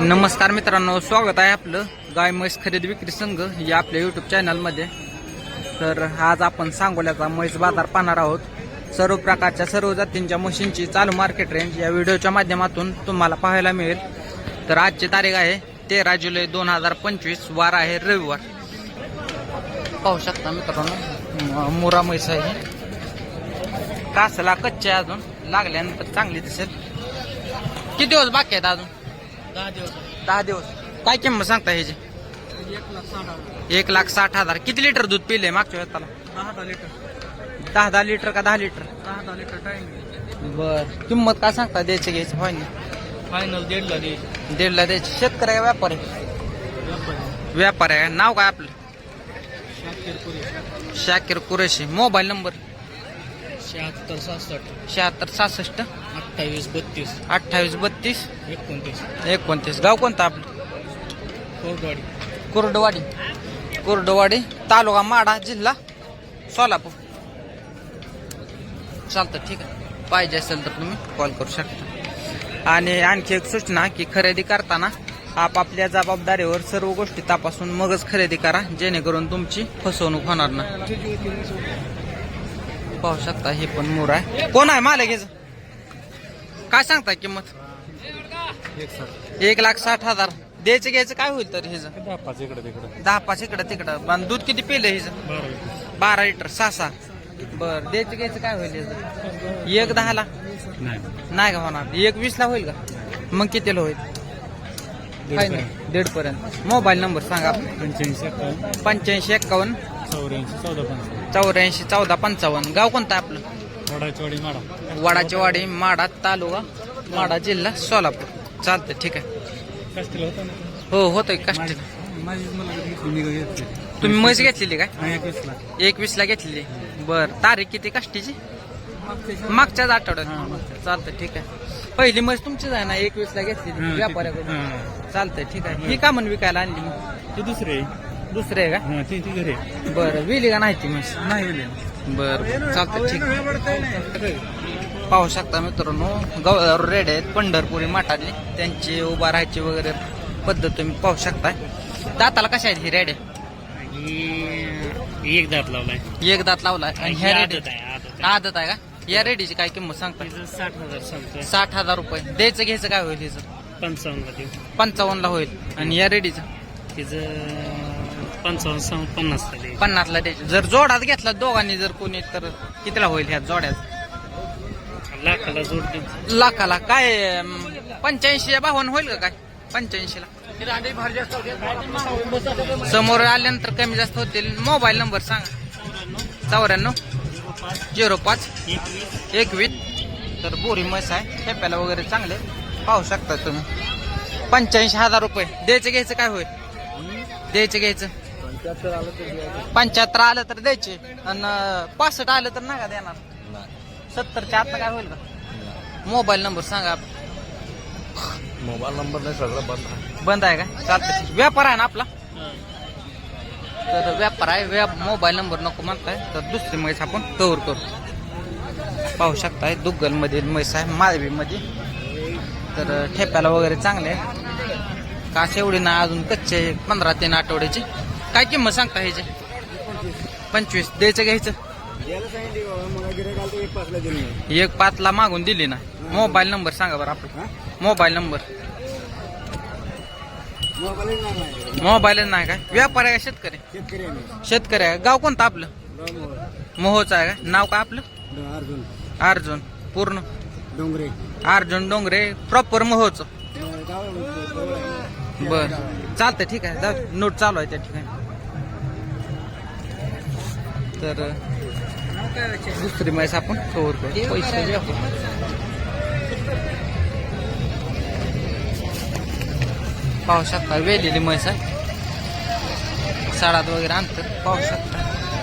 नमस्कार मित्रांनो स्वागत आहे आपलं गाय म्हैस खरेदी विक्री संघ या आपल्या यूट्यूब चॅनलमध्ये तर आज आपण सांगोल्याचा म्हैस बाजार पाहणार आहोत. सर्व प्रकारच्या सर्व जातींच्या म्हशींची चालू मार्केट रेंज या व्हिडिओच्या माध्यमातून तुम्हाला पाहायला मिळेल. तर आजची तारीख आहे तेरा जुलै दोन हजार पंचवीस वार आहे रविवार. पाहू शकता मित्रांनो मुरा म्हैस आहे. कासला कच्च्या अजून लागल्यानंतर चांगली दिसेल. किती दिवस बाकी आहेत अजून? दहा दिवस. दहा दिवस. काय किंमत सांगता ह्याची? एक लाख साठ हजार. एक लाख साठ हजार. किती लिटर दूध पिले मागच्या वेळेला दहा दहा लिटर. दहा दहा लिटर का दहा लिटर? दहा दहा लिटर टाइम बर. किंमत काय सांगता द्यायचं घ्यायचं फायनल फायनल दीडला द्यायची. दीडला द्यायची. शेतकरी आहे का व्यापारी? व्यापारी. आहे. नाव काय आपलं? शाकीर कुरेशी. Mobile number? शहात्तर सहासष्ट. शहात्तर सहासष्ट. अठ्ठावीस बत्तीस. अठ्ठावीस बत्तीस? एकोणतीस. एकोणतीस. गाव कोणतं आपलं? कोरडवाडी. कुर्डवाडी. कुर्डवाडी तालुका माडा जिल्हा सोलापूर. चालतं ठीक आहे. पाहिजे असेल तर तुम्ही कॉल करू शकता. आणि आणखी एक सूचना की खरेदी करताना आपापल्या जबाबदारीवर सर्व गोष्टी तपासून मगच खरेदी करा जेणेकरून तुमची फसवणूक होणार नाही. पाहू शकता हे पण मोर आहे. कोण आहे मालक याचं काय सांगताय किंमत? एक लाख साठ हजार. द्यायचं घ्यायचं काय होईल तर ह्याचं? दहा पाच इकडे तिकडे. दहा पाच इकडं तिकडं आणि दूध किती पिलं हिचं बारा बारा लिटर. सहा सहा. बर द्यायचं घ्यायचं काय होईल? एक दहाला नाही नाही का होणार? एक वीसला होईल का? मग कितीला होईल? काय नाही. दीड पर्यंत मोबाईल नंबर सांगा. पंच्याऐंशी एकावन्न. पंच्याऐंशी एक्कावन्न चौऱ्याऐंशी चौदा पंचावन्न. चौऱ्याऐंशी चौदा पंचावन्न. गाव कोणतं आहे आपलं? वडाची वाडी माडा तालुका माडा जिल्हा सोलापूर. चालतं ठीक आहे. होता हो होतंय कष्ट तुम्ही म्हैस घेतलेली काय? एकवीसला. एकवीसला घेतलेली. बर तारीख किती कष्टीची मागच्याच आठवड्यात. चालतं ठीक आहे. पहिली म्हैस तुमचीच आहे ना एकवीस ला घेतली व्यापाऱ्याकडून? चालतंय ठीक आहे. ही. का म्हणून विकायला आणली मग? ती दुसरी दुसरे हा का बरं विली का नाही ती म्हैस? नाही बर चालतं ठीक. पाहू शकता मित्रांनो गवळावर रेड आहेत पंढरपुरी माठाने त्यांची उभा राहायची वगैरे पद्धत तुम्ही पाहू शकता दाताला कशा आहेत ही रेड? एक दात लावलाय. एक दात लावलाय आणि ह्या रेड आदत आहे. का? या रेडीची काय किंमत सांगता साठ हजार साठ हजार रुपये. द्यायचं घ्यायचं काय होईल हिचं? पंचावन्नला देऊ. पंचावन्नला होईल. आणि या रेडीचं? तिचं पंचावन्न सांग पन्नासला द्यायचं. जर जोडात घेतला दोघांनी जर कोणी तर कितीला होईल ह्या जोड्यात? लाखाला जोड देऊ लाखाला. काय पंच्याऐंशी बावन्न होईल का काय? पंच्याऐंशीला. समोर आल्यानंतर कमी जास्त होतील. मोबाईल नंबर सांगा. चौऱ्याण्णव झिरो पाच एकवीस. तर बोरी म्हैस आहे. ठेप्याला वगैरे चांगले. पाहू शकता तुम्ही. पंच्याऐंशी हजार रुपये. द्यायचं घ्यायचं काय होईल? द्यायचं घ्यायचं. पंच्याहत्तर आलं तर द्यायचे. आणि पासष्ट आलं तर नाही का देणार सत्तरच्या आता काय होईल का? मोबाईल नंबर सांगा. मोबाईल नंबर नाही सगळं बंद बंद आहे का? चालतं व्यापार आहे ना आपला? तर व्यापार आहे. व्याप मोबाईल नंबर नको म्हणताय. तर दुसरी म्हैस आपण कव्हर करू. पाहू शकताय दुग्गल मधील म्हैस आहे माळवी मध्ये तर ठेप्याला वगैरे चांगले आहे. काश एवढी ना अजून कच्चे पंधरा तीन आठवड्याची. काय किंमत सांगता ह्याची? पंचवीस. द्यायचं घ्यायचं एक पाचला मागून दिली ना. मोबाईल नंबर सांगा बरं आपला. Mobile number. मोबाईलच नाही काय? व्यापार आहे का शेतकरी? शेतकरी आहे गाव कोणतं आपलं? मोहोचं आहे का? नाव काय आपलं? अर्जुन. अर्जुन. पूर्ण. डोंगरे. अर्जुन डोंगरे. प्रॉपर मोहोचं. बर. चालतंय ठीक आहे. जाऊ नोट चालू आहे त्या ठिकाणी. तर दुसरी म्हैस आपण कव्हर करू. पैसे. पाहू शकता वेलेली म्हैस आहे. साडात वगैरे आणतं पाहू शकता.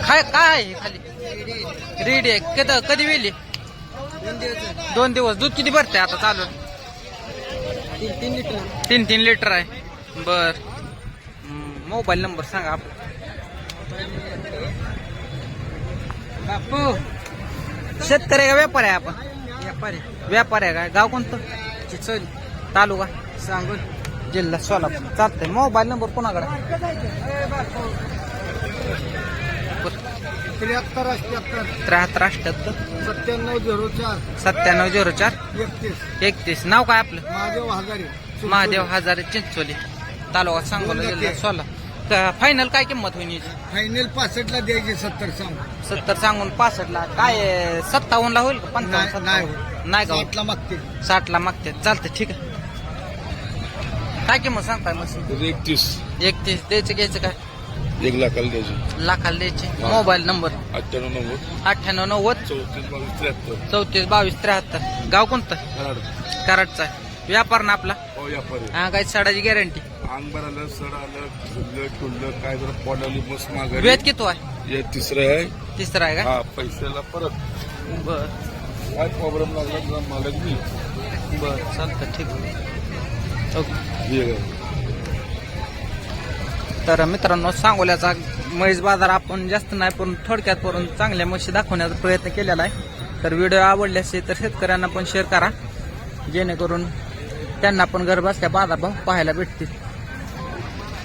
काय काय आहे खाली? रेडी आहे. कधी कधी वेली? दोन दिवस. दूध किती भरते आता चालू तीन लिटर. तीन तीन लिटर आहे. बर. मोबाईल नंबर सांगा आपला बापू. शेतकरी आहे का व्यापारी आहे आपण? व्यापारी. व्यापारी आहे का? गाव कोणतं? चिचल. तालुका? सांगून जिल्हा सोलापूर. चालतंय. मोबाईल नंबर कोणाकडे? त्र्याहत्तर अठ्याहत्तर. त्र्याहत्तर अठ्याहत्तर. सत्त्याण्णव झिरो चार. सत्त्याण्णव झिरो चार. एकतीस. एकतीस. नाव काय आपलं? महादेव हजारे. महादेव हजारे चिंचोली. तालुका सांगोला जिल्हा सोला. फायनल काय किंमत होईल याची? फायनल पासष्टला द्यायचे सत्तर सांग सत्तर सांगून पासष्ट ला काय सत्तावन्न ला होईल का पंचावन्न नाही, सत्तावन्न? नाही का? साठला मागते साठ ला मागते चालतं ठीक आहे. काय किंमत सांगताय मग? एकतीस. एकतीस. द्यायचं घ्यायचं काय? एक लाखाला द्यायचे. लाखाला द्यायचे. Mobile number? अठ्ठ्याण्णव नव्वद. अठ्ठ्याण्णव नव्वद? चौतीस बावीस त्र्याहत्तर. चौतीस बावीस त्र्याहत्तर. गाव कोणतं? कराड कराडचा. व्यापार ना आपला? हो पर्यंत हा काय साडाची गॅरंटी अंग आलं सड आलं फुललं ठुललं काय जरा पॉडाली माघारी. वेद किती आहे? हे तिसरं आहे. तिसरा आहे हा पैशाला परत. का बर. काय प्रॉब्लेम लागला तुझा मालक मी बर चालतं ठीक आहे. ओके. हे. तर मित्रांनो सांगोल्याचा म्हैस बाजार आपण जास्त नाही पण थोडक्यात करून चांगल्या म्हशी दाखवण्याचा प्रयत्न केलेला आहे. तर व्हिडिओ आवडले असेल तर शेतकऱ्यांना पण शेअर करा. जेणेकरून त्यांना पण घर बसल्या बाजारभाव पाहायला भेटतील.